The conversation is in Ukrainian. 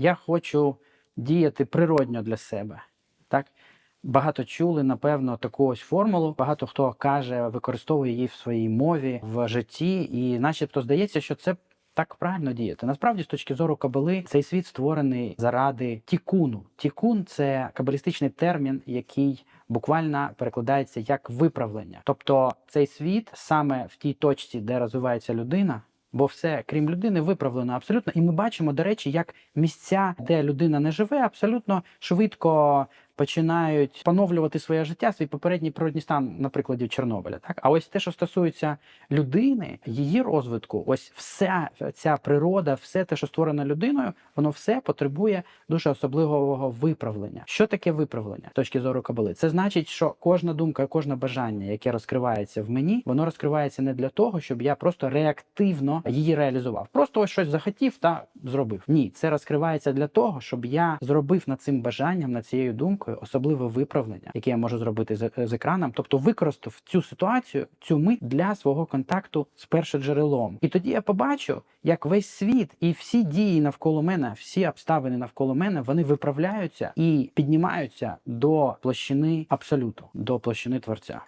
я хочу діяти природньо для себе. Так? Багато чули, напевно, таку ось формулу. Багато хто каже, використовує її в своїй мові, в житті, і начебто здається, що це так правильно діяти. Насправді, з точки зору кабали, цей світ створений заради тікуну. Тікун це кабалістичний термін, який буквально перекладається як виправлення. Тобто цей світ саме в тій точці, де розвивається людина. Бо все, крім людини, виправлено абсолютно. І ми бачимо, до речі, як місця, де людина не живе, абсолютно швидко починають поновлювати своє життя, свій попередній природній стан, на прикладі Чорнобиля. Так, а ось те, що стосується людини, її розвитку, ось вся ця природа, все те, що створено людиною, воно все потребує дуже особливого виправлення. Що таке виправлення з точки зору кабали? Це значить, що кожна думка, кожне бажання, яке розкривається в мені, воно розкривається не для того, щоб я просто реактивно її реалізував. Просто ось щось захотів та зробив. Ні, це розкривається для того, щоб я зробив над цим бажанням, над цією думкою особливе виправлення, яке я можу зробити з, з екраном, тобто використав цю ситуацію, цю мить для свого контакту з першоджерелом. І тоді я побачу, як весь світ і всі дії навколо мене, всі обставини навколо мене, вони виправляються і піднімаються до площини абсолюту, до площини творця.